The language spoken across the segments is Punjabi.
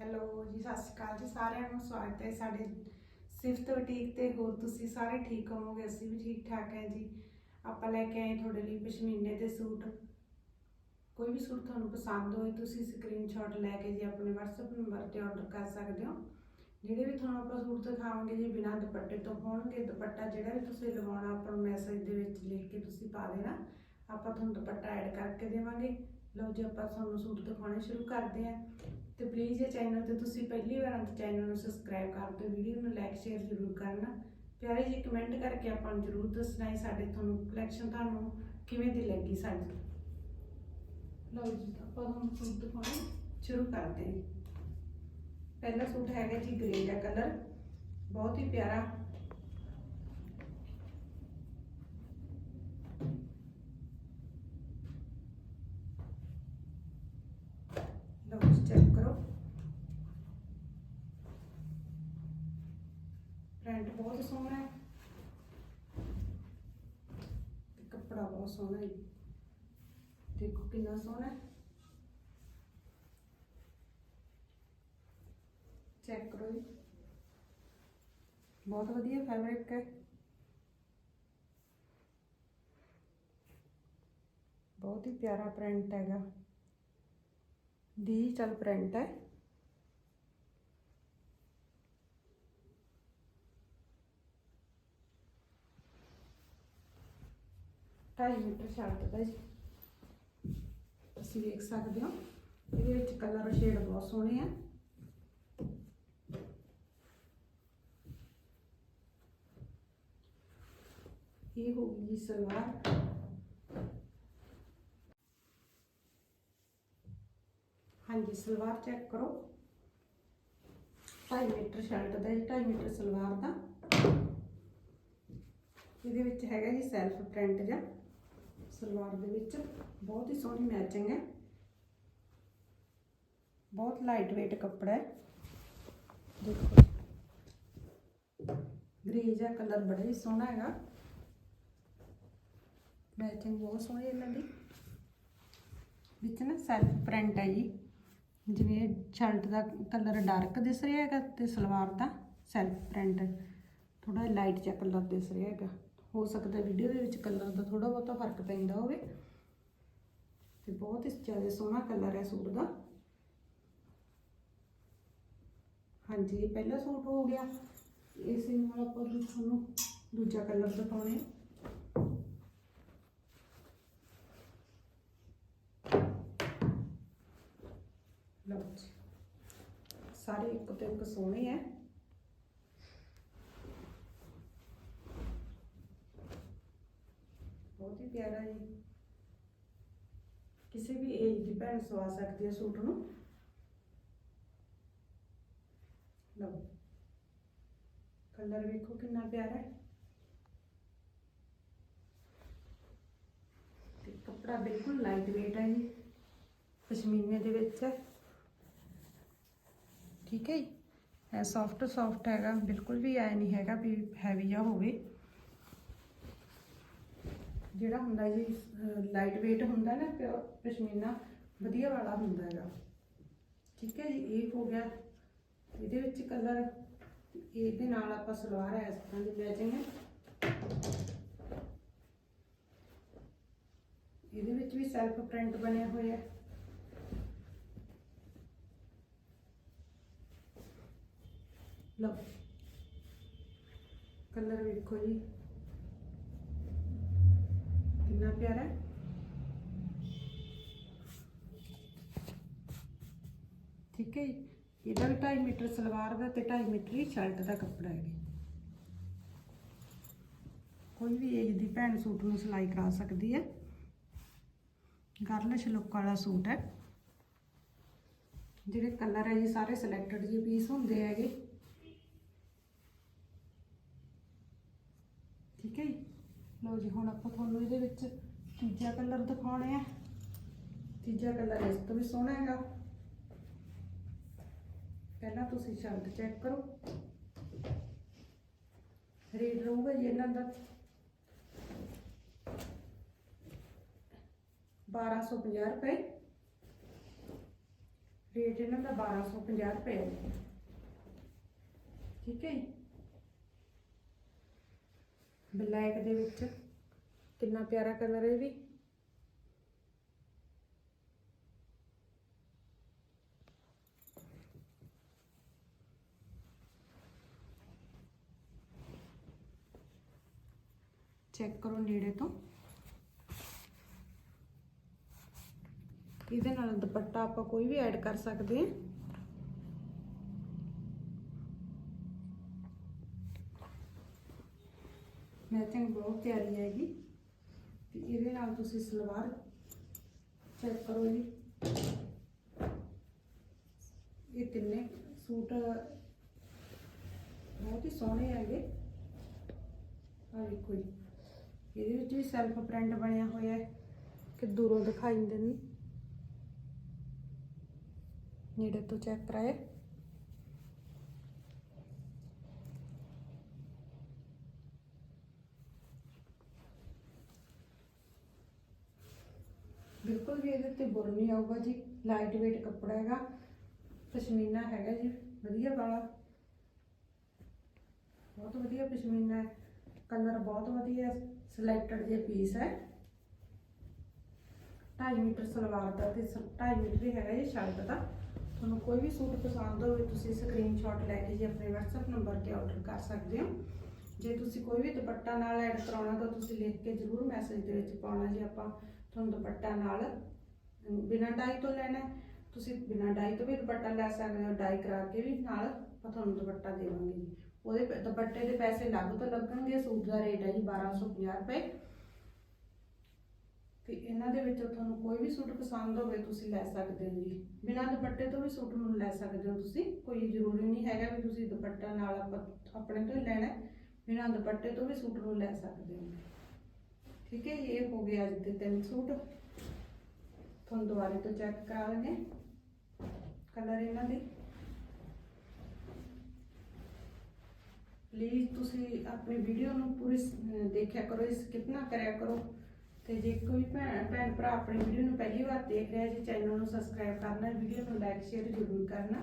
ਹੈਲੋ ਜੀ, ਸਤਿ ਸ਼੍ਰੀ ਅਕਾਲ ਜੀ, ਸਾਰਿਆਂ ਨੂੰ ਸਵਾਗਤ ਹੈ ਸਾਡੇ ਸਿਫਤ ਬੁਟੀਕ ਤੇ। ਹੋਰ ਤੁਸੀਂ ਸਾਰੇ ਠੀਕ ਹੋਵੋਗੇ? ਅਸੀਂ ਵੀ ਠੀਕ ਠਾਕ ਹੈ ਜੀ। ਆਪਾਂ ਲੈ ਕੇ ਆਏ ਤੁਹਾਡੇ ਲਈ ਪਸ਼ਮੀਨੇ ਦੇ ਸੂਟ। ਕੋਈ ਵੀ ਸੂਟ ਤੁਹਾਨੂੰ ਪਸੰਦ ਹੋਏ, ਤੁਸੀਂ ਸਕਰੀਨਸ਼ਾਟ ਲੈ ਕੇ ਜੀ ਆਪਣੇ WhatsApp ਨੰਬਰ ਤੇ ਆਰਡਰ ਕਰ ਸਕਦੇ ਹੋ। ਜਿਹੜੇ ਵੀ ਤੁਹਾਨੂੰ ਆਪਾਂ ਸੂਟ ਦਿਖਾਵਾਂਗੇ ਜੀ, ਬਿਨਾਂ ਦੁਪੱਟੇ ਤੋਂ ਹੋਣਗੇ। ਦੁਪੱਟਾ ਜਿਹੜਾ ਵੀ ਤੁਸੀਂ ਲਗਾਉਣਾ ਆਪਾਂ ਨੂੰ ਮੈਸੇਜ ਦੇ ਵਿੱਚ ਲਿਖ ਕੇ ਤੁਸੀਂ ਪਾ ਦੇਣਾ। ਆਪਾਂ ਤੁਹਾਨੂੰ ਦੁਪੱਟਾ ਐਡ ਕਰਕੇ ਦੇਵਾਂਗੇ। ਲਓ ਜੀ, ਆਪਾਂ ਤੁਹਾਨੂੰ ਸੂਟ ਦਿਖਾਉਣੇ ਸ਼ੁਰੂ ਕਰਦੇ ਹਾਂ। ਤੇ ਪਲੀਜ਼ ਇਹ ਚੈਨਲ ਤੇ ਤੁਸੀਂ ਪਹਿਲੀ ਵਾਰ ਆਏ ਚੈਨਲ ਨੂੰ ਸਬਸਕ੍ਰਾਈਬ ਕਰ ਦਿਓ ਵੀਡੀਓ ਨੂੰ ਲਾਈਕ ਸ਼ੇਅਰ ਜ਼ਰੂਰ ਕਰਨਾ। ਪਿਆਰੇ ਜੀ ਕਮੈਂਟ ਕਰਕੇ ਆਪਾਂ ਨੂੰ ਜ਼ਰੂਰ ਦੱਸਣਾ ਹੈ ਸਾਡੇ ਤੁਹਾਨੂੰ ਕਲੈਕਸ਼ਨ ਤੁਹਾਨੂੰ ਕਿਵੇਂ ਦੀ ਲੱਗੀ ਸਾਡੀ। ਲਓ ਜੀ, ਆਪਾਂ ਤੁਹਾਨੂੰ ਸੂਟ ਦਿਖਾਉਣਾ। ਸ਼ੁਰੂ ਕਰਦੇ ਹਾਂ ਪਹਿਲਾ ਸੂਟ ਹੈਗਾ ਜੀ ਗ੍ਰੇ ਦਾ ਕਲਰ ਬਹੁਤ ਹੀ ਪਿਆਰਾ ਲਓ ਜੀ ਚੈੱਕ ਕਰੋ ਪ੍ਰਿੰਟ ਬਹੁਤ ਸੋਹਣਾ ਹੈ ਤੇ ਕੱਪੜਾ ਬਹੁਤ ਸੋਹਣਾ ਹੈ ਦੇਖੋ ਕਿੰਨਾ ਸੋਹਣਾ ਹੈ ਚੈੱਕ ਕਰੋ ਜੀ ਬਹੁਤ ਵਧੀਆ ਫੈਬਰਿਕ ਹੈ ਬਹੁਤ ਹੀ ਪਿਆਰਾ ਪ੍ਰਿੰਟ ਹੈਗਾ ਡਿਜੀਟਲ ਪ੍ਰਿੰਟ ਹੈ ਢਾਈ ਮੀਟਰ ਸ਼ਰਟ ਦਾ ਜੀ ਤੁਸੀਂ ਵੇਖ ਸਕਦੇ ਹੋ ਇਹਦੇ ਵਿੱਚ ਕਲਰ ਸ਼ੇਡ ਬਹੁਤ ਸੋਹਣੇ ਆ ਇਹ ਹੋ ਗਈ ਜੀ ਸਲਵਾਰ ਹਾਂਜੀ ਸਲਵਾਰ ਚੈੱਕ ਕਰੋ 2.5 ਮੀਟਰ ਸ਼ਰਟ ਦਾ ਜੀ 2.5 ਮੀਟਰ ਸਲਵਾਰ ਦਾ ਇਹਦੇ ਵਿੱਚ ਹੈਗਾ ਜੀ ਸੈਲਫ ਪ੍ਰਿੰਟ ਜਾਂ ਸਲਵਾਰ ਦੇ ਵਿੱਚ। ਬਹੁਤ ਹੀ ਸੋਹਣੀ ਮੈਚਿੰਗ ਹੈ। ਬਹੁਤ ਲਾਈਟ weight ਕੱਪੜਾ ਹੈ। ਦੇਖੋ। ਗ੍ਰੇ ਜਿਹਾ ਕਲਰ ਬੜਾ ਹੀ ਸੋਹਣਾ ਹੈਗਾ। ਮੈਚਿੰਗ ਬਹੁਤ ਸੋਹਣੀ ਇਹਨਾਂ ਦੀ। ਵਿੱਚ ਨਾ ਸੈਲਫ ਪ੍ਰਿੰਟ ਹੈ ਜੀ। ਜਿਵੇਂ ਸ਼ਰਟ ਦਾ ਕਲਰ ਡਾਰਕ ਦਿਸ ਰਿਹਾ ਹੈਗਾ ਤੇ ਸਲਵਾਰ ਦਾ ਸੈਲਫ ਪ੍ਰਿੰਟ ਥੋੜਾ ਲਾਈਟ ਜਿਹਾ ਕਲਰ ਦਿਸ ਰਿਹਾ ਹੈਗਾ। ਹੋ ਸਕਦਾ ਵੀਡੀਓ ਦੇ ਵਿੱਚ ਕਲਰ ਦਾ ਥੋੜਾ ਬਹੁਤਾ ਫ਼ਰਕ ਪੈਂਦਾ ਹੋਵੇ। ਤੇ ਬਹੁਤ ਹੀ ਜ਼ਿਆਦਾ ਸੋਹਣਾ ਕਲਰ ਹੈ ਸੂਟ ਦਾ। ਹਾਂਜੀ, ਇਹ ਪਹਿਲਾ ਸੂਟ ਹੋ ਗਿਆ। ਇਸੇ ਨਾਲ ਆਪਾਂ ਵੀ ਤੁਹਾਨੂੰ ਦੂਜਾ ਕਲਰ ਦਿਖਾਉਣੇ ਲਓ ਸਾਰੇ ਇੱਕ ਤੋਂ ਇੱਕ ਸੋਹਣੇ ਹੈ। ਬਹੁਤ ਹੀ ਪਿਆਰਾ ਜੀ ਕਿਸੇ ਵੀ ਏਜ ਦੀ ਭੈਣ ਸਵਾ ਸਕਦੀ ਹੈ ਸੂਟ ਨੂੰ ਲਓ ਕਲਰ ਵੇਖੋ ਕਿੰਨਾ ਪਿਆਰਾ ਹੈ ਤੇ ਕੱਪੜਾ ਬਿਲਕੁਲ ਲਾਈਟ weight ਹੈ ਜੀ ਪਸ਼ਮੀਨੇ ਦੇ ਵਿੱਚ ਹੈ ਠੀਕ ਹੈ ਜੀ ਹੈ ਸੌਫਟ ਸੌਫਟ ਹੈਗਾ ਬਿਲਕੁਲ ਵੀ ਐ ਨਹੀਂ ਹੈਗਾ ਵੀ ਹੈਵੀ ਜਿਹਾ ਹੋਵੇ ਜਿਹੜਾ ਹੁੰਦਾ ਜੀ ਲਾਈਟ weight ਹੁੰਦਾ ਨਾ, ਪਿਓ ਪਸ਼ਮੀਨਾ, ਵਧੀਆ ਵਾਲਾ ਹੁੰਦਾ ਹੈਗਾ। ਠੀਕ ਹੈ ਜੀ, ਇਹ ਹੋ ਗਿਆ। ਇਹਦੇ ਵਿੱਚ ਕਲਰ ਇਹਦੇ ਨਾਲ ਆਪਾਂ ਸਲਵਾਰ ਹੈ, ਇਸ ਤਰ੍ਹਾਂ ਦੀ ਮੈਚਿੰਗ ਹੈ। ਇਹਦੇ ਵਿੱਚ ਵੀ ਸੈਲਫ ਪ੍ਰਿੰਟ ਬਣੇ ਹੋਏ ਆ ਲਓ। ਕਲਰ ਵੇਖੋ ਜੀ। ਕਿੰਨਾ ਪਿਆਰਾ ਹੈ? ਠੀਕ ਹੈ ਜੀ। ਇਹਦਾ ਵੀ 2.5 ਮੀਟਰ ਸਲਵਾਰ ਦਾ ਤੇ 2.5 ਮੀਟਰ ਹੀ ਸ਼ਰਟ ਦਾ ਕੱਪੜਾ ਹੈ ਕੋਈ ਵੀ ਏਜ ਦੀ ਭੈਣ ਸੂਟ ਨੂੰ ਸਿਲਾਈ ਕਰਾ ਸਕਦੀ ਹੈ। ਗਰਲਿਸ਼ ਲੁੱਕ ਵਾਲਾ ਸੂਟ ਹੈ। ਜਿਹੜੇ ਕਲਰ ਹੈ ਜੀ, ਸਾਰੇ ਸਿਲੈਕਟਡ ਜੀ ਪੀਸ ਹੁੰਦੇ ਹੈਗੇ ਠੀਕ ਹੈ ਜੀ ਲਓ ਜੀ, ਹੁਣ ਆਪਾਂ ਤੁਹਾਨੂੰ ਇਹਦੇ ਵਿੱਚ ਤੀਜਾ ਕਲਰ ਦਿਖਾਉਣੇ ਆ। ਤੀਜਾ ਕਲਰ ਇਸ ਤੋਂ ਵੀ ਸੋਹਣਾ ਹੈਗਾ। ਪਹਿਲਾਂ ਤੁਸੀਂ ਸ਼ਰਟ ਚੈੱਕ ਕਰੋ। ਰੇਟ ਰਹੂਗਾ ਜੀ ਇਹਨਾਂ ਦਾ। 1250 ਰੁਪਏ। ਰੇਟ ਇਹਨਾਂ ਦਾ 1250 ਰੁਪਏ ਹੈ ਜੀ। ਠੀਕ ਹੈ ਜੀ? ਬਲੈਕ ਦੇ ਵਿੱਚ। ਕਿੰਨਾ ਪਿਆਰਾ ਕਲਰ ਹੈ ਇਹ ਵੀ। ਚੈੱਕ ਕਰੋ ਨੇੜੇ ਤੋਂ। ਇਹਦੇ ਨਾਲ ਦੁਪੱਟਾ ਆਪਾਂ ਕੋਈ ਵੀ ਐਡ ਕਰ ਸਕਦੇ ਹਾਂ। ਮੈਚਿੰਗ ਬਹੁਤ ਪਿਆਰੀ ਹੈਗੀ ਤੇ ਇਹਦੇ ਨਾਲ ਤੁਸੀਂ ਸਲਵਾਰ ਚੈੱਕ ਕਰੋ ਜੀ। ਇਹ ਤਿੰਨੇ ਸੂਟ ਬਹੁਤ ਹੀ ਸੋਹਣੇ ਹੈਗੇ। ਆ ਵੇਖੋ ਜੀ। ਇਹਦੇ ਵਿੱਚ ਵੀ ਸੈਲਫ ਪ੍ਰਿੰਟ ਬਣਿਆ ਹੋਇਆ ਹੈ। ਕਿ ਦੂਰੋਂ ਦਿਖਾਈ ਦਿੰਦੇ। ਨੇ ਨੇੜੇ ਤੋਂ ਚੈੱਕ ਕਰਾਏ। ਬਿਲਕੁਲ ਵੀ ਇਹਦੇ ਤੇ ਬੁਰ ਨਹੀਂ ਆਊਗਾ ਜੀ। ਲਾਈਟ weight ਕੱਪੜਾ ਹੈਗਾ। ਪਸ਼ਮੀਨਾ ਹੈਗਾ ਜੀ। ਵਧੀਆ ਵਾਲਾ। ਬਹੁਤ ਵਧੀਆ ਪਸ਼ਮੀਨਾ ਹੈ। ਕਲਰ ਬਹੁਤ ਵਧੀਆ ਸਿਲੈਕਟਡ ਜੇ ਪੀਸ ਹੈ। 2.5 ਮੀਟਰ ਸਲਵਾਰ ਦਾ ਤੇ 2.5 ਮੀਟਰ ਹੀ ਹੈਗਾ ਇਹ ਸ਼ਰਟ ਦਾ। ਤੁਹਾਨੂੰ ਕੋਈ ਵੀ ਸੂਟ ਪਸੰਦ ਹੋਵੇ, ਤੁਸੀਂ ਸਕਰੀਨਸ਼ਾਟ ਲੈ ਕੇ ਜੀ ਆਪਣੇ WhatsApp ਨੰਬਰ ਤੇ ਆਰਡਰ ਕਰ ਸਕਦੇ ਹੋ। ਜੇ ਤੁਸੀਂ ਕੋਈ ਵੀ ਦੁਪੱਟਾ ਨਾਲ ਐਡ ਕਰਾਉਣਾ ਤਾਂ ਤੁਸੀਂ ਲਿਖ ਕੇ ਜ਼ਰੂਰ ਮੈਸੇਜ ਦੇ ਵਿੱਚ ਪਾਉਣਾ ਜੀ ਆਪਾਂ। ਤੁਹਾਨੂੰ ਦੁਪੱਟਾ ਨਾਲ ਬਿਨਾਂ ਡਾਈ ਤੋਂ ਲੈਣਾ ਤੁਸੀਂ ਬਿਨਾਂ ਡਾਈ ਤੋਂ ਵੀ ਦੁਪੱਟਾ ਲੈ ਸਕਦੇ ਹੋ, ਡਾਈ ਕਰਾ ਕੇ ਵੀ ਨਾਲ ਤੁਹਾਨੂੰ ਦੁਪੱਟਾ ਦੇਵਾਂਗੇ ਜੀ। ਉਹਦੇ ਪ- ਦੁਪੱਟੇ ਦੇ ਪੈਸੇ ਅਲੱਗ ਤੋਂ ਲੱਗਣਗੇ, ਸੂਟ ਦਾ ਰੇਟ ਹੈ ਜੀ 1250 ਰੁਪਏ। ਤੇ ਇਹਨਾਂ ਦੇ ਵਿੱਚੋਂ ਤੁਹਾਨੂੰ ਕੋਈ ਵੀ ਸੂਟ ਪਸੰਦ ਹੋਵੇ, ਤੁਸੀਂ ਲੈ ਸਕਦੇ ਹੋ ਜੀ। ਬਿਨਾਂ ਦੁਪੱਟੇ ਤੋਂ ਵੀ ਸੂਟ ਨੂੰ ਲੈ ਸਕਦੇ ਹੋ ਤੁਸੀਂ, ਕੋਈ ਜ਼ਰੂਰੀ ਨਹੀਂ ਹੈਗਾ ਵੀ ਤੁਸੀਂ ਦੁਪੱਟਾ ਨਾਲ ਆਪਾਂ, ਆਪਣੇ ਤੋਂ ਹੀ ਲੈਣਾ ਬਿਨਾਂ ਦੁਪੱਟੇ ਤੋਂ ਵੀ ਸੂਟ ਨੂੰ ਲੈ ਸਕਦੇ ਹੋ। ਠੀਕ ਹੈ ਜੀ, ਇਹ ਹੋ ਗਏ ਅੱਜ ਦੇ ਤਿੰਨ ਸੂਟ। ਤੁਹਾਨੂੰ ਦੁਬਾਰੇ ਤੋਂ ਚੈੱਕ ਕਰਾ ਲੈਣੇ ਕਲਰ ਇਹਨਾਂ ਦੇ। ਪਲੀਜ਼ ਤੁਸੀਂ ਆਪਣੀ ਵੀਡੀਓ ਨੂੰ ਪੂਰੀ ਦੇਖਿਆ ਕਰੋ ਇਸ ਨਾ ਕਰਿਆ ਕਰੋ। ਤੇ ਜੇ ਕੋਈ ਭੈਣ ਭੈਣ ਭਰਾ ਆਪਣੀ ਵੀਡੀਓ ਨੂੰ ਪਹਿਲੀ ਵਾਰ ਦੇਖ ਰਿਹਾ ਜੀ ਚੈਨਲ ਨੂੰ ਸਬਸਕ੍ਰਾਈਬ ਕਰਨਾ ਵੀਡੀਓ ਨੂੰ ਲਾਈਕ ਸ਼ੇਅਰ ਜ਼ਰੂਰ ਕਰਨਾ।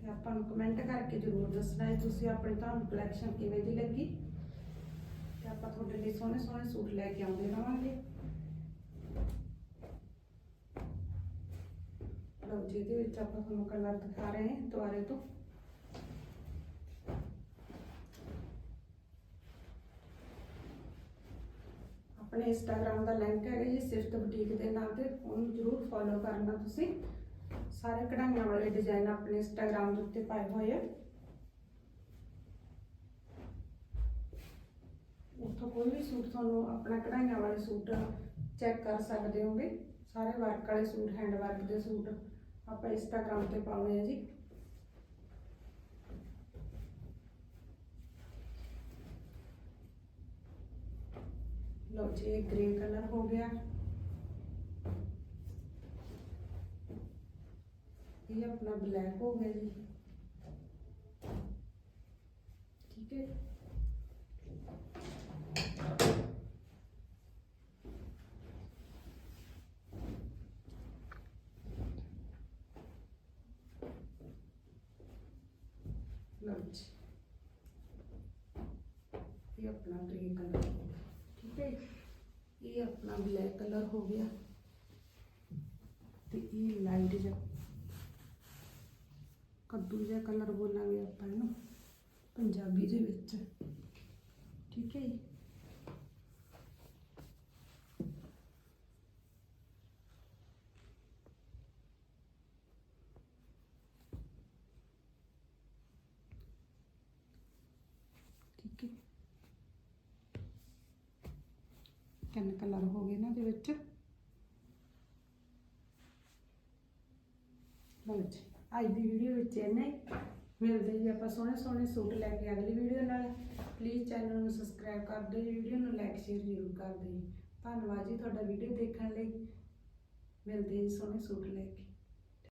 ਤੇ ਆਪਾਂ ਨੂੰ ਕਮੈਂਟ ਕਰਕੇ ਜ਼ਰੂਰ ਦੱਸਣਾ ਹੈ ਤੁਸੀਂ ਆਪਣੀ ਤੁਹਾਨੂੰ ਕਲੈਕਸ਼ਨ ਕਿਵੇਂ ਦੀ ਲੱਗੀ। ਆਪਾਂ ਸੋਹਣੇ ਸੋਹਣੇ ਸੂਟ ਲੈ ਕੇ ਆਉਂਦੇ ਰਵਾਂਗੇ। ਲਓ ਜੀ, ਇਹਦੇ ਵਿੱਚ ਆਪਾਂ ਤੁਹਾਨੂੰ ਕਲਰ ਦਿਖਾ ਰਹੇ ਹਾਂ ਦੁਆਰੇ ਤੋਂ। ਆਪਣੇ ਇੰਸਟਾਗ੍ਰam ਦਾ ਲਿੰਕ ਹੈਗਾ ਜੀ, ਸਿਫਤ ਬੁਟੀਕ ਦੇ ਨਾਮ ਤੇ, ਉਹਨੂੰ ਜਰੂਰ ਫੋਲੋ ਕਰਨਾ ਤੁਸੀਂ। ਸਾਰੇ ਕਢਾਈਆਂ ਵਾਲੇ ਡਿਜ਼ਾਈਨ ਆਪਣੇ ਇੰਸਟਾਗ੍ਰam ਦੇ ਉੱਤੇ ਪਾਏ ਹੋਏ ਆ। ਉੱਥੋਂ ਕੋਈ ਵੀ ਸੂਟ ਤੁਹਾਨੂੰ ਆਪਣਾ ਕਢਾਈਆਂ ਵਾਲੇ ਸੂਟ ਚੈੱਕ ਕਰ ਸਕਦੇ ਹੋਗੇ। ਸਾਰੇ ਵਰਕ ਵਾਲੇ ਸੂਟ ਹੈਂਡ ਵਰਕ ਦੇ ਸੂਟ ਆਪਾਂ ਇੰਸਟਾਗ੍ਰam ਤੇ ਪਾਉਣੇ ਆ ਜੀ। ਲਓ ਜੀ, ਇਹ ਗ੍ਰੇ ਕਲਰ ਹੋ ਗਿਆ। ਇਹ ਆਪਣਾ ਬਲੈਕ ਹੋ ਗਿਆ ਜੀ। ਠੀਕ ਹੈ ਲਓ ਜੀ ਇਹ ਆਪਣਾ ਗ੍ਰੇ ਕਲਰ ਹੋ ਗਿਆ, ਠੀਕ ਹੈ ਜੀ? ਇਹ ਆਪਣਾ ਬਲੈਕ ਕਲਰ ਹੋ ਗਿਆ ਤੇ ਇਹ ਲਾਈਟ ਜਿਹਾ ਕੱਦੂ ਜਿਹਾ ਕਲਰ ਬੋਲਾਂਗੇ ਆਪਾਂ ਇਹਨੂੰ ਪੰਜਾਬੀ ਦੇ ਵਿੱਚ, ਠੀਕ ਹੈ ਜੀ ਠੀਕ ਹੈ ਤਿੰਨ ਕਲਰ ਹੋ ਗਏ ਇਹਨਾਂ ਦੇ ਵਿੱਚ। ਲਓ ਜੀ, ਅੱਜ ਦੀ ਵੀਡੀਓ ਵਿੱਚ ਇੰਨਾ ਹੀ। ਮਿਲਦੇ ਜੀ ਆਪਾਂ ਸੋਹਣੇ ਸੋਹਣੇ ਸੂਟ ਲੈ ਕੇ ਅਗਲੀ ਵੀਡੀਓ ਨਾਲ। ਪਲੀਜ਼ ਚੈਨਲ ਨੂੰ ਸਬਸਕ੍ਰਾਈਬ ਕਰ ਦਿਓ ਜੀ ਵੀਡੀਓ ਨੂੰ ਲਾਈਕ ਸ਼ੇਅਰ ਜ਼ਰੂਰ ਕਰ ਦਿਓ ਧੰਨਵਾਦ ਜੀ ਤੁਹਾਡਾ ਵੀਡੀਓ ਦੇਖਣ ਲਈ। ਮਿਲਦੇ ਜੀ ਸੋਹਣੇ ਸੂਟ ਲੈ ਕੇ।